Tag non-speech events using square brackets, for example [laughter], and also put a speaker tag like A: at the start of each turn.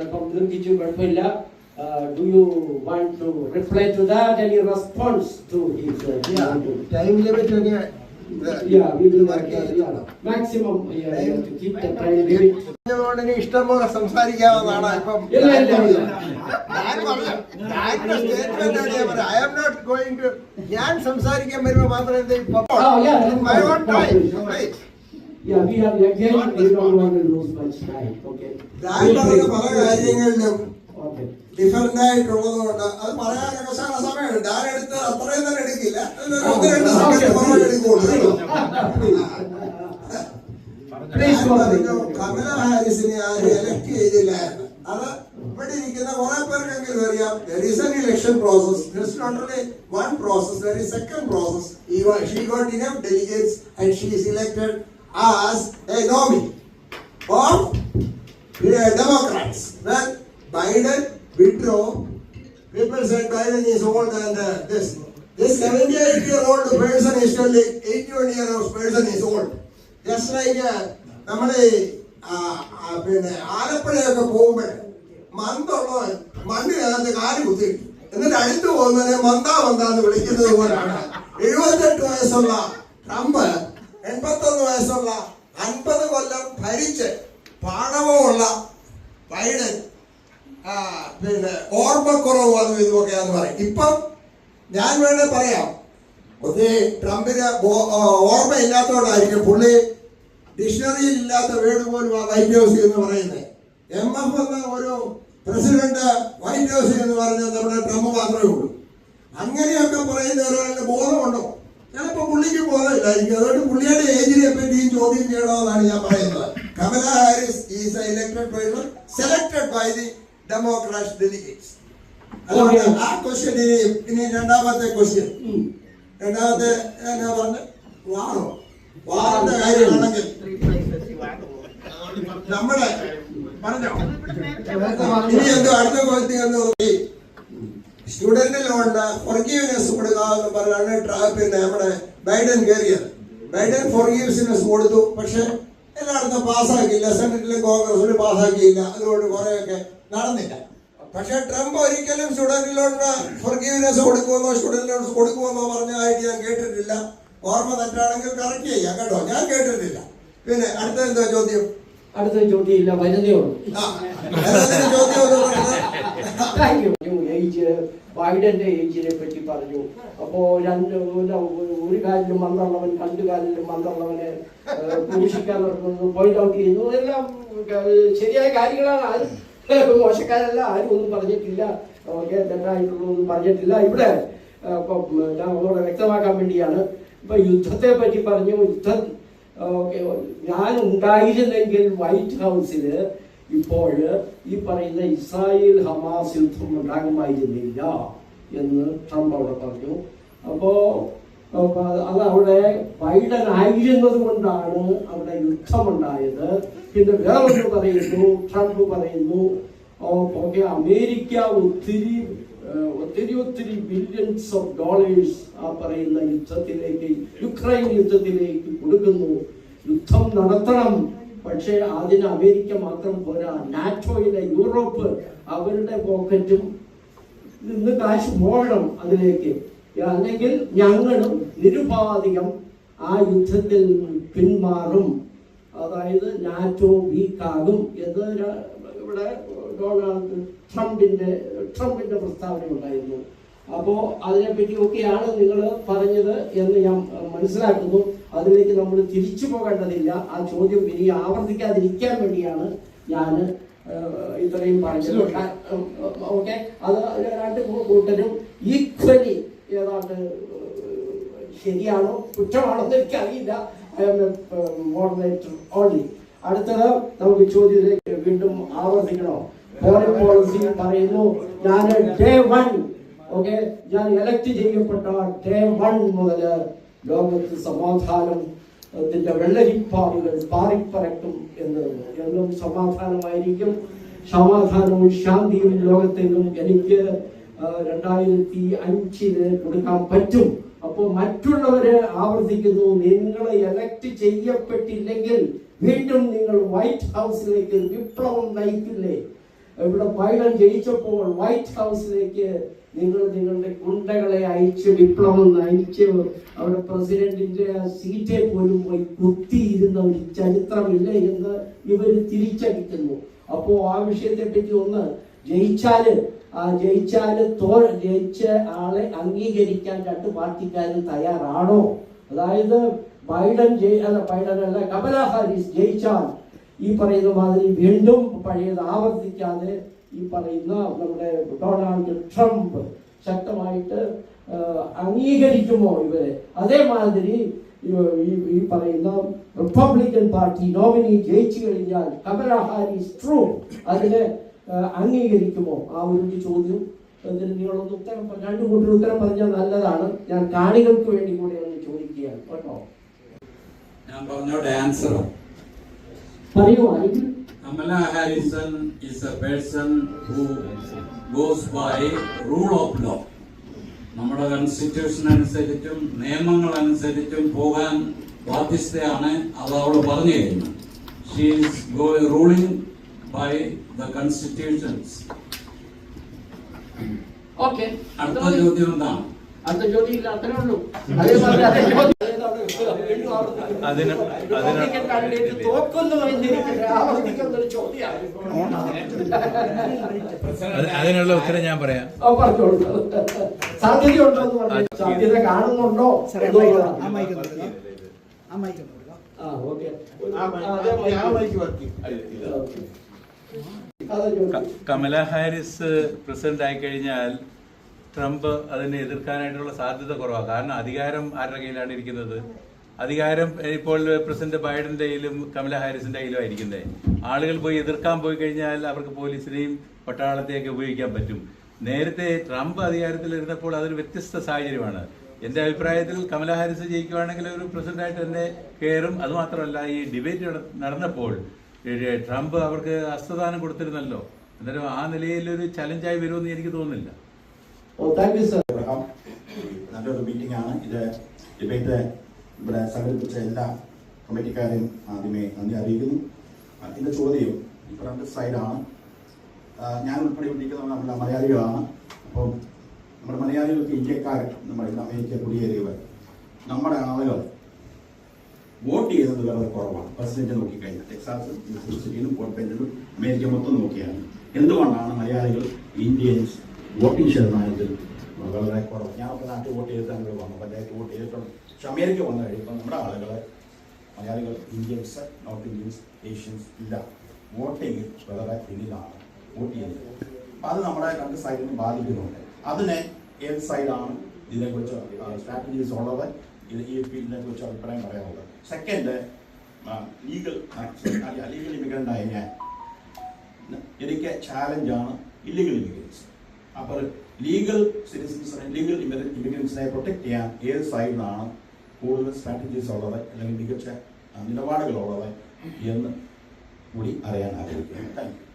A: ഇപ്പം ദീർഘിച്ചു കുഴപ്പമില്ല. Do you want to reply to that any response to his
B: time limit ഒക്കെ
A: Yeah, we will
B: work
A: work, uh,
B: ചെയ്യണം.
A: yeah. maximum, yeah, you have to keep the time limit.
B: അതുകൊണ്ട് ഇനി ഇഷ്ടം പോലെ സംസാരിക്കാവുന്നതാണ് ഇപ്പം. ഞാൻ പറഞ്ഞു, ഞാനിന്റെ statement ആണ് ഞാൻ സംസാരിക്കാൻ വരുമ്പോ മാത്രം എന്ത് ഇപ്പം
A: Oh, yeah, we have, again, we don't want to lose much time, okay?
B: പറഞ്ഞ പല കാര്യങ്ങളിലും
A: Okay.
B: ഡിഫറെന്റ് ആയിട്ടുള്ളത് കൊണ്ട് അത് പറയാനൊക്കെ ശകല സമയമുണ്ട് ഞാൻ എടുത്ത് അത്രയും തന്നെ എടുക്കില്ല ഒന്ന് രണ്ട് സെക്കൻഡ് മാത്രമേ എടുക്കുള്ളൂ
A: Please go ahead.
B: കമല ഹാരിസിനെ ആരും എലക്ട് ചെയ്തില്ലായിരുന്നു അത് ഇവിടെ ഇരിക്കുന്ന കുറെ പേർക്കെങ്കിലും അറിയാം there is an election process there's not only one process there is second process He wa- she got enough delegates and she is elected as a nominee of the Democrats when Biden withdrew. people said Biden is old and uh, this this 78 year old person is telling 81 year old person is old just like uh, ആ, പിന്നെ ആലപ്പുഴയൊക്കെ പോകുമ്പോൾ മന്തുള്ളവൻ മണ്ണിനകത്ത് കാൽ കുത്തി എന്നിട്ട് അടുത്ത് പോകുന്നതിനെ മന്ദാ മന്ദാന്ന് വിളിക്കുന്നത് പോലാണ് എഴുപത്തെട്ട് വയസ്സുള്ള ട്രംപ് എൺപത്തൊന്ന് വയസ്സുള്ള അൻപത് കൊല്ലം ഭരിച്ച് പാണവുമുള്ള ബൈഡൻ പിന്നെ ഓർമ്മക്കുറവ് അതും ഇതുമൊക്കെയാന്ന് പറയും. ഇപ്പം ഞാൻ വേണേ പറയാം. ഒന്ന് ട്രംപിന് ഓർമ്മയില്ലാത്തതുകൊണ്ടായിരിക്കും പുള്ളി ഡിക്ഷണറിയിൽ ഇല്ലാത്ത വീട് പോലും ആ വൈറ്റ് ഹൗസ് എന്ന് പറയുന്നത്. എം എഫ് എന്ന ഒരു പ്രസിഡന്റ് വൈറ്റ് ഹൗസ് എന്ന് പറഞ്ഞാൽ നമ്മുടെ ട്രംപ് മാത്രമേ ഉള്ളൂ. അങ്ങനെയൊക്കെ പറയുന്ന ഒരാളുടെ ബോധമില്ലായിരിക്കും അതുകൊണ്ട് പുള്ളിയുടെ ഏജിനെ പറ്റി ഈ ചോദ്യം ചെയ്യണമെന്നാണ് ഞാൻ പറയുന്നത്. Kamala Harris is elected by selected by the democrat delegates ആ ക്വസ്റ്റ്യൻ ഇനി ഇനി രണ്ടാമത്തെ ക്വസ്റ്റ്യൻ. രണ്ടാമത്തെ എന്നാ പറഞ്ഞ വാറോ വാറിന്റെ കാര്യമാണെങ്കിൽ നമ്മുടെ പറഞ്ഞോ? ഇനി എന്തോ അടുത്ത ക്വസ്റ്റ്യൻ എന്ന് സ്റ്റുഡന്റ് ലോണിന് ഫോർഗീവ്നെസ് കൊടുക്കാന്ന് പറഞ്ഞാണ് ട്രാപ്പ് പിന്നെ നമ്മുടെ ബൈഡൻ കയറിയത്. ബൈഡൻ ഫോർഗീവ്നെസ് കൊടുത്തു. പക്ഷെ എല്ലായിടത്തും പാസ്സാക്കിയില്ല. സെനറ്റിലും കോൺഗ്രസിലും പാസ്സാക്കിയില്ല. അതുകൊണ്ട് കുറേയൊക്കെ നടന്നില്ല. പക്ഷെ ട്രംപ് ഒരിക്കലും സ്റ്റുഡന്റ് ലോണിന് ഫോർഗീവ്നെസ് കൊടുക്കുമെന്നോ സ്റ്റുഡന്റ് ലോൺസ് കൊടുക്കുമെന്നോ പറഞ്ഞതായിട്ട് ഞാൻ കേട്ടിട്ടില്ല. ഓർമ്മ തെറ്റാണെങ്കിൽ കറക്റ്റ് ചെയ്യാം കേട്ടോ. ഞാൻ കേട്ടിട്ടില്ല. പിന്നെ അടുത്ത എന്താ ചോദ്യം?
A: അടുത്ത ചോദ്യം ഇല്ല
B: ഏതായാലും ചോദ്യം
A: ഏജ് ബൈഡന്റെ ഏജിനെ പറ്റി പറഞ്ഞു. അപ്പോ രണ്ട് ഒരു കാലിലും മന്ദുള്ളവൻ രണ്ട് കാലിലും ഏഹ്, ക്രൂശിക്കാൻ നടക്കുന്നു പോയിന്റ് ഔട്ട് ചെയ്യുന്നു. എല്ലാം ശരിയായ കാര്യങ്ങളാണ്. ആരും മോശക്കാരല്ല. ആരും ഒന്നും പറഞ്ഞിട്ടില്ല. ഓക്കെ തെറ്റായിട്ടുള്ളതൊന്നും പറഞ്ഞിട്ടില്ല. ഇവിടെ ഞാൻ ഒന്നുകൂടെ വ്യക്തമാക്കാൻ വേണ്ടിയാണ്. ഇപ്പൊ യുദ്ധത്തെ പറ്റി പറഞ്ഞു. യുദ്ധം ഞാൻ ഉണ്ടായിരുന്നെങ്കിൽ വൈറ്റ് ഹൗസിൽ ഇപ്പോൾ ഈ പറയുന്ന ഇസ്രായേൽ ഹമാസ് യുദ്ധം ഉണ്ടാകുമായിരുന്നില്ല എന്ന് ട്രംപ് അവിടെ പറഞ്ഞു. അപ്പോ അതവിടെ ബൈഡൻ ആയിരുന്നത് കൊണ്ടാണ് അവിടെ യുദ്ധമുണ്ടായത്. പിന്നെ വേറൊന്ന് പറയുന്നു ട്രംപ് പറയുന്നു ഓക്കെ അമേരിക്ക ഒത്തിരി ഒത്തിരി ഒത്തിരി ബില്യൺസ് ഓഫ് ഡോളേഴ്സ് ആ പറയുന്ന യുദ്ധത്തിലേക്ക് യുക്രൈൻ യുദ്ധത്തിലേക്ക് കൊടുക്കുന്നു. യുദ്ധം നടത്തണം. പക്ഷേ അതിന് അമേരിക്ക മാത്രം പോരാ. നാറ്റോയിലെ യൂറോപ്പ് അവരുടെ പോക്കറ്റും നിന്ന് കാശ് പോകണം അതിലേക്ക്. അല്ലെങ്കിൽ ഞങ്ങളും നിരുപാധികം ആ യുദ്ധത്തിൽ പിന്മാറും. അതായത് നാറ്റോ വീക്കാകും എന്ന് ഇവിടെ ഡൊണാൾഡ് ട്രംപിന്റെ ട്രംപിന്റെ പ്രസ്താവന ഉണ്ടായിരുന്നു. അപ്പോ അതിനെപ്പറ്റി ഒക്കെയാണ് നിങ്ങൾ പറഞ്ഞത് എന്ന് ഞാൻ മനസ്സിലാക്കുന്നു. അതിലേക്ക് നമ്മൾ തിരിച്ചു പോകേണ്ടതില്ല. ആ ചോദ്യം ഇനി ആവർത്തിക്കാതിരിക്കാൻ വേണ്ടിയാണ് ഞാൻ ഇത്രയും പറഞ്ഞത്. ഓക്കെ. അത് രണ്ട് കൂട്ടരും ഈക്വലി ഏതാണ്ട് ശരിയാണോ കുറ്റമാണോ എന്ന് എനിക്കറിയില്ല. I M a moderator only അടുത്തത് നമുക്ക് ചോദ്യത്തിലേക്ക് വീണ്ടും ആവർത്തിക്കണോ? ഫോറിൻ പോളിസി പറയുന്നു ഞാൻ ഡേ വൺ ഓക്കെ ഞാൻ എലക്ട് ചെയ്യപ്പെട്ട ഡേ വൺ മുതൽ ലോകത്ത് സമാധാനം ത്തിന്റെ വെള്ളരിപ്പാടുകൾ പാറിപ്പറക്കും എന്ന് എന്നും സമാധാനമായിരിക്കും. സമാധാനവും ശാന്തിയും ലോകത്തെങ്ങും എനിക്ക് രണ്ടായിരത്തി അഞ്ചിൽ കൊടുക്കാൻ പറ്റും. അപ്പോൾ മറ്റുള്ളവരെ ആവർത്തിക്കുന്നു. നിങ്ങൾ എലക്ട് ചെയ്യപ്പെട്ടില്ലെങ്കിൽ വീണ്ടും നിങ്ങൾ വൈറ്റ് ഹൗസിലേക്ക് വിപ്ലവം നയിക്കില്ലേ? ഇവിടെ ബൈഡൻ ജയിച്ചപ്പോൾ വൈറ്റ് ഹൗസിലേക്ക് നിങ്ങൾ നിങ്ങളുടെ ഗുണ്ടകളെ അയച്ച് വിപ്ലവം അയച്ച് അവിടെ പ്രസിഡന്റിന്റെ സീറ്റെ പോലും പോയി കുത്തിയിരുന്ന ഒരു ചരിത്രമില്ല എന്ന് ഇവർ തിരിച്ചടിക്കുന്നു അപ്പോ ആ വിഷയത്തെ പറ്റി ഒന്ന് ജയിച്ചാൽ ആ ജയിച്ചാൽ തോ ജയിച്ച ആളെ അംഗീകരിക്കാൻ രണ്ട് പാർട്ടിക്കാരും തയ്യാറാണോ? അതായത് ബൈഡൻ ജയി അല്ല ബൈഡൻ അല്ല കമല ഹാരിസ് ജയിച്ചാൽ ഈ പറയുന്ന മാതിരി വീണ്ടും പഴയത് ആവർത്തിക്കാതെ ഈ പറയുന്ന നമ്മുടെ ഡൊണാൾഡ് ട്രംപ് ശക്തമായിട്ട് അംഗീകരിക്കുമോ ഇവരെ? അതേമാതിരി ഈ- പറയുന്ന റിപ്പബ്ലിക്കൻ പാർട്ടി നോമിനി ജയിച്ചു കഴിഞ്ഞാൽ കമല ഹാരിസ് ട്രൂ അതിനെ അംഗീകരിക്കുമോ? ആ ഒരു ചോദ്യം അതിന് നിങ്ങളൊന്ന് ഉത്തരം രണ്ടു കൂട്ടർ ഉത്തരം പറഞ്ഞാൽ നല്ലതാണ്. ഞാൻ കാണികൾക്ക് വേണ്ടി കൂടെ ഒന്ന് ചോദിക്കുകയാണ്. കേട്ടോ?
C: ഞാൻ പറഞ്ഞോട്ടെ answer Kamala Harrison is a person who goes by rule of law നമ്മുടെ കോൺസ്റ്റിറ്റ്യൂഷൻ അനുസരിച്ചും നിയമങ്ങൾ അനുസരിച്ചും പോകാൻ ബാധ്യസ്ഥയാണ് അത് അവൾ പറഞ്ഞു കഴിഞ്ഞു she is ruling by the constitutions
A: okay
C: അടുത്ത ചോദ്യം എന്താണ്?
A: അടുത്ത ചോദ്യം ഇല്ല അത്രേ ഉള്ളൂ. [laughs] അതേമാതിരി അതേ ചോദ്യം വീണ്ടും ആവർത്തിക്കുന്നു.
D: അതിന്
A: റിപ്പബ്ലിക്കൻ കാൻഡിഡേറ്റ് തോക്കുന്നു എന്നിരിക്കട്ടെ ആവർത്തിക്കുന്ന ഒരു ചോദ്യമാണ്
D: അത് അതിനുള്ള ഉത്തരം ഞാൻ പറയാം.
A: സാധ്യതയുണ്ടോ സാധ്യത കാണുന്നുണ്ടോ
D: കമല ഹാരിസ് പ്രസിഡന്റ് ആയി കഴിഞ്ഞാൽ ട്രംപ് അതിനെ എതിർക്കാനായിട്ടുള്ള സാധ്യത കുറവാണ് കാരണം അധികാരം ആരുടെ കയ്യിലാണ് ഇരിക്കുന്നത്? അധികാരം ഇപ്പോൾ പ്രസിഡന്റ് ബൈഡന്റെ കമല ഹാരിസിന്റെ ആയിരിക്കുന്നത് ആളുകൾ പോയി എതിർക്കാൻ പോയി കഴിഞ്ഞാൽ അവർക്ക് പോലീസിനെയും പട്ടാളത്തെയൊക്കെ ഉപയോഗിക്കാൻ പറ്റും. നേരത്തെ ട്രംപ് അധികാരത്തിലിരുന്നപ്പോൾ അതൊരു വ്യത്യസ്ത സാഹചര്യമാണ്. എന്റെ അഭിപ്രായത്തിൽ കമല ഹാരിസ് ജയിക്കുവാണെങ്കിൽ ഒരു പ്രസിഡന്റായിട്ട് തന്നെ കയറും. അതുമാത്രമല്ല ഈ ഡിബേറ്റ് നടന്നപ്പോൾ ട്രംപ് അവർക്ക് ഹസ്തദാനം കൊടുത്തിരുന്നല്ലോ. അന്നേരം ആ നിലയിൽ ഒരു ചലഞ്ചായി വരുമെന്ന് എനിക്ക് തോന്നുന്നില്ല.
E: നല്ലൊരു മീറ്റിംഗ് ആണ് ഇത്. ഡിബേറ്റ് ഇവിടെ സംഘടിപ്പിച്ച എല്ലാ കമ്മിറ്റിക്കാരെയും ആദ്യമേ നന്ദി അറിയിക്കുന്നു. എന്റെ ചോദ്യം ഇപ്പുറത്തെ സൈഡാണ് ഞാൻ ഉൾപ്പെടെ വിളിക്കുന്നത് നമ്മുടെ മലയാളികളാണ്. അപ്പോൾ നമ്മുടെ മലയാളികൾക്ക് ഇന്ത്യക്കാർ നമ്മുടെ അമേരിക്ക കുടിയേറിയവർ നമ്മുടെ ആളുകൾ വോട്ട് ചെയ്യുന്നത് വളരെ കുറവാണ്. പ്രസിഡന്റ് നോക്കിക്കഴിഞ്ഞാൽ ടെക്സാസും യൂണിവേഴ്സിറ്റിയിലും വോട്ട് ബെഞ്ചിലും അമേരിക്ക മൊത്തം നോക്കിയാണ് എന്തുകൊണ്ടാണ് മലയാളികൾ ഇന്ത്യൻസ് വോട്ടിംഗ് ശതമാനത്തിൽ കുറവ്. ഞാനൊക്കെ നാട്ടിൽ വോട്ട് ചെയ്ത് ഇവിടെ വന്നു. പഞ്ചായത്ത് വോട്ട് ചെയ്തിട്ടുണ്ട്. പക്ഷെ അമേരിക്ക വന്നു കഴിയുമ്പോൾ നമ്മുടെ ആളുകളെ മലയാളികൾ ഇന്ത്യൻസ് നോർത്ത് ഇന്ത്യൻസ് ഏഷ്യൻസ് ഇല്ല. വോട്ടിംഗ് വളരെ പിന്നിലാണ് വോട്ട് ചെയ്യുന്നത്. അത് നമ്മുടെ രണ്ട് സൈഡിനും ബാധിക്കുന്നുണ്ട്. അതിനെ ഏത് സൈഡാണ് ഇതിനെക്കുറിച്ച് സ്ട്രാറ്റജീസ് ഉള്ളത്? ഈ ഫീൽഡിനെ കുറിച്ച് അഭിപ്രായം പറയാനുള്ളത്. സെക്കൻഡ് ലീഗൽ ലീഗൽ ഇമിഗ്രന്റ് ആയ ഞാൻ. എനിക്ക് ചാലഞ്ചാണ് ഇല്ലീഗൽ ഇമിഗ്രൻസ് അപ്പോൾ ലീഗൽ സിറ്റിസൺസിനെ ലീഗൽ ഇമിഗ്രൻസിനെ പ്രൊട്ടക്ട് ചെയ്യാൻ ഏത് സൈഡിലാണ് കൂടുതൽ സ്ട്രാറ്റജീസ് ഉള്ളത് അല്ലെങ്കിൽ മികച്ച നിലപാടുകളുള്ളത് എന്ന് കൂടി അറിയാൻ ആഗ്രഹിക്കുന്നു താങ്ക് യു